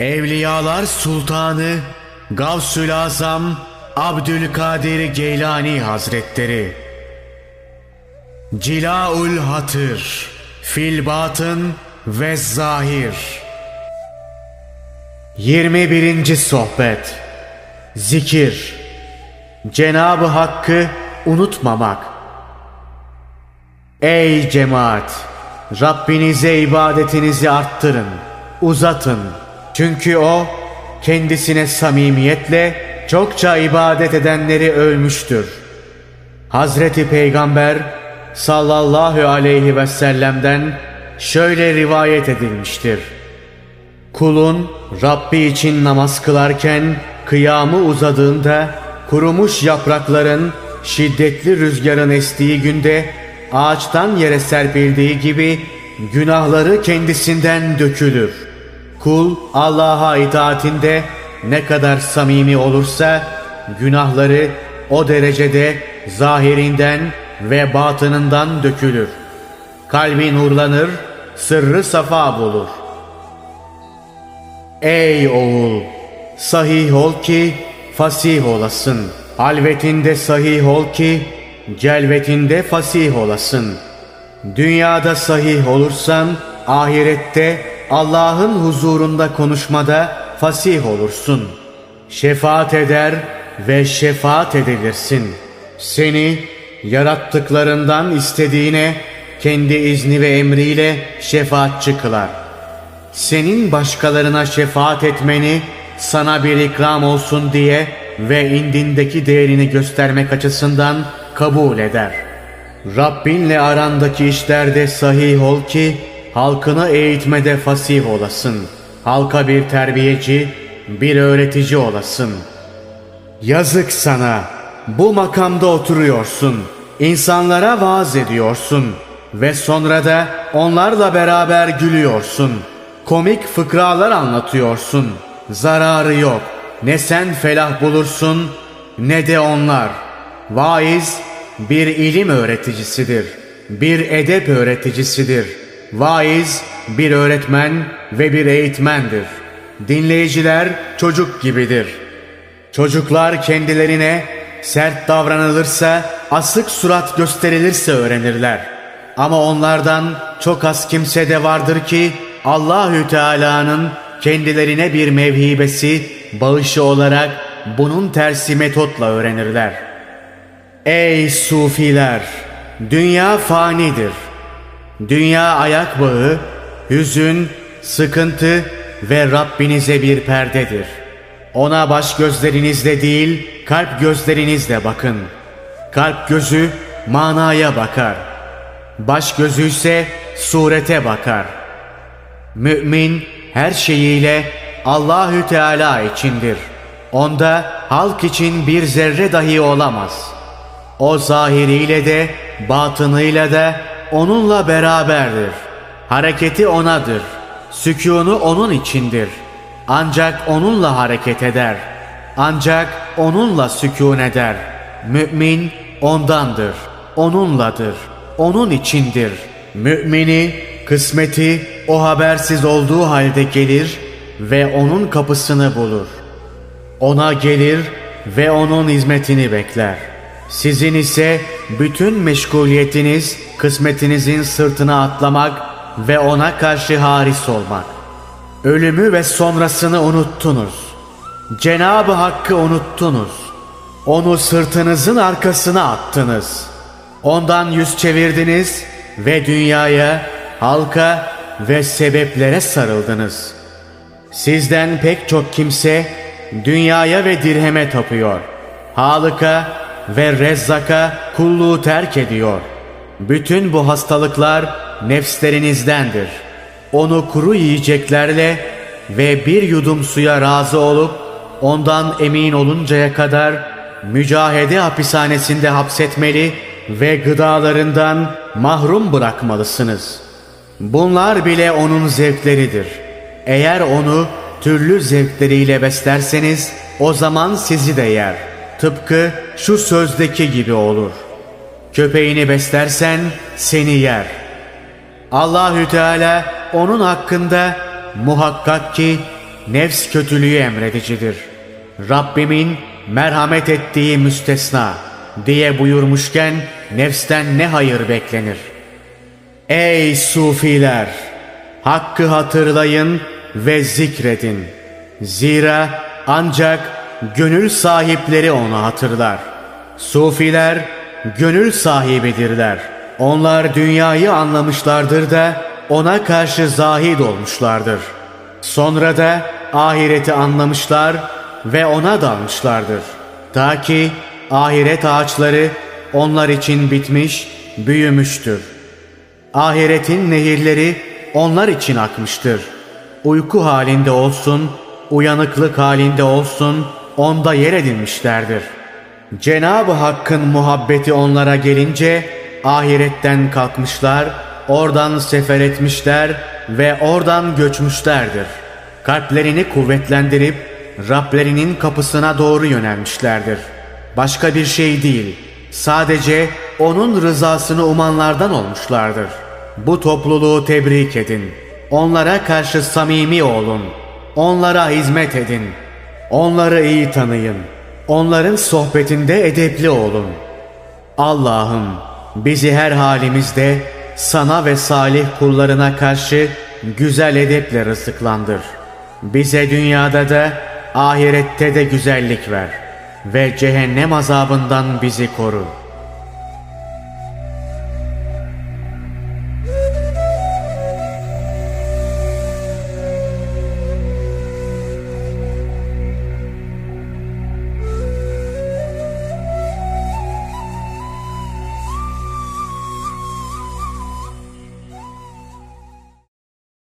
Evliyalar Sultanı Gavsül Azam Abdülkadir Geylani Hazretleri Cilaul Hatır Fil Batın ve Zahir 21. Sohbet Zikir Cenabı Hakk'ı unutmamak Ey cemaat! Rabbinize ibadetinizi arttırın, uzatın. Çünkü O kendisine samimiyetle çokça ibadet edenleri övmüştür. Hazreti Peygamber sallallahu aleyhi ve sellem'den şöyle rivayet edilmiştir. Kulun Rabbi için namaz kılarken kıyamı uzadığında kurumuş yaprakların şiddetli rüzgarın estiği günde ağaçtan yere serpildiği gibi günahları kendisinden dökülür. Kul Allah'a itaatinde ne kadar samimi olursa günahları o derecede zahirinden ve batınından dökülür. Kalbi nurlanır, sırrı safa bulur. Ey oğul! Sahih ol ki fasih olasın. Halvetinde sahih ol ki celvetinde fasih olasın. Dünyada sahih olursan ahirette Allah'ın huzurunda konuşmada fasih olursun. Şefaat eder ve şefaat edilirsin. Seni yarattıklarından istediğine kendi izni ve emriyle şefaatçi kılar. Senin başkalarına şefaat etmeni sana bir ikram olsun diye ve indindeki değerini göstermek açısından kabul eder. Rabbinle arandaki işlerde sahih ol ki halkını eğitmede fasih olasın. Halka bir terbiyeci, bir öğretici olasın. Yazık sana. Bu makamda oturuyorsun. İnsanlara vaaz ediyorsun. Ve sonra da onlarla beraber gülüyorsun. Komik fıkralar anlatıyorsun. Zararı yok. Ne sen felah bulursun ne de onlar. Vaiz bir ilim öğreticisidir. Bir edep öğreticisidir. Vaiz bir öğretmen ve bir eğitmendir. Dinleyiciler çocuk gibidir. Çocuklar kendilerine sert davranılırsa, asık surat gösterilirse öğrenirler. Ama onlardan çok az kimse de vardır ki Allahü Teala'nın kendilerine bir mevhibesi, bağışı olarak bunun tersi metotla öğrenirler. Ey sufiler! Dünya fanidir. Dünya ayak bağı, hüzün, sıkıntı ve Rabbinize bir perdedir. Ona baş gözlerinizle değil, kalp gözlerinizle bakın. Kalp gözü manaya bakar. Baş gözü ise surete bakar. Mümin her şeyiyle Allahü Teala içindir. Onda halk için bir zerre dahi olamaz. O zahiriyle de batınıyla da onunla beraberdir. Hareketi onadır. Sükûnu onun içindir. Ancak onunla hareket eder. Ancak onunla sükûn eder. Mümin ondandır. Onunladır. Onun içindir. Mümini, kısmeti o habersiz olduğu halde gelir ve onun kapısını bulur. Ona gelir ve onun hizmetini bekler. Sizin ise bütün meşguliyetiniz kısmetinizin sırtına atlamak ve ona karşı haris olmak. Ölümü ve sonrasını unuttunuz. Cenab-ı Hakk'ı unuttunuz. Onu sırtınızın arkasına attınız. Ondan yüz çevirdiniz ve dünyaya, halka ve sebeplere sarıldınız. Sizden pek çok kimse dünyaya ve dirheme tapıyor. Halıka ve Rezzak'a kulluğu terk ediyor. Bütün bu hastalıklar nefslerinizdendir. Onu kuru yiyeceklerle ve bir yudum suya razı olup ondan emin oluncaya kadar mücahede hapishanesinde hapsetmeli ve gıdalarından mahrum bırakmalısınız. Bunlar bile onun zevkleridir. Eğer onu türlü zevkleriyle beslerseniz o zaman sizi de yer. Tıpkı şu sözdeki gibi olur. Köpeğini beslersen seni yer. Allahü Teala onun hakkında muhakkak ki nefs kötülüğü emredicidir. Rabbimin merhamet ettiği müstesna diye buyurmuşken nefsten ne hayır beklenir? Ey sufiler! Hakkı hatırlayın ve zikredin. Zira ancak gönül sahipleri onu hatırlar. Sufiler gönül sahibidirler. Onlar dünyayı anlamışlardır da ona karşı zahid olmuşlardır. Sonra da ahireti anlamışlar ve ona dalmışlardır. Ta ki ahiret ağaçları onlar için bitmiş, büyümüştür. Ahiretin nehirleri onlar için akmıştır. Uyku halinde olsun, uyanıklık halinde olsun onda yer edinmişlerdir. Cenab-ı Hakk'ın muhabbeti onlara gelince ahiretten kalkmışlar, oradan sefer etmişler ve oradan göçmüşlerdir. Kalplerini kuvvetlendirip Rablerinin kapısına doğru yönelmişlerdir. Başka bir şey değil, sadece onun rızasını umanlardan olmuşlardır. Bu topluluğu tebrik edin. Onlara karşı samimi olun. Onlara hizmet edin. Onları iyi tanıyın. Onların sohbetinde edepli olun. Allah'ım bizi her halimizde sana ve salih kullarına karşı güzel edeple rızıklandır. Bize dünyada da ahirette de güzellik ver ve cehennem azabından bizi koru.''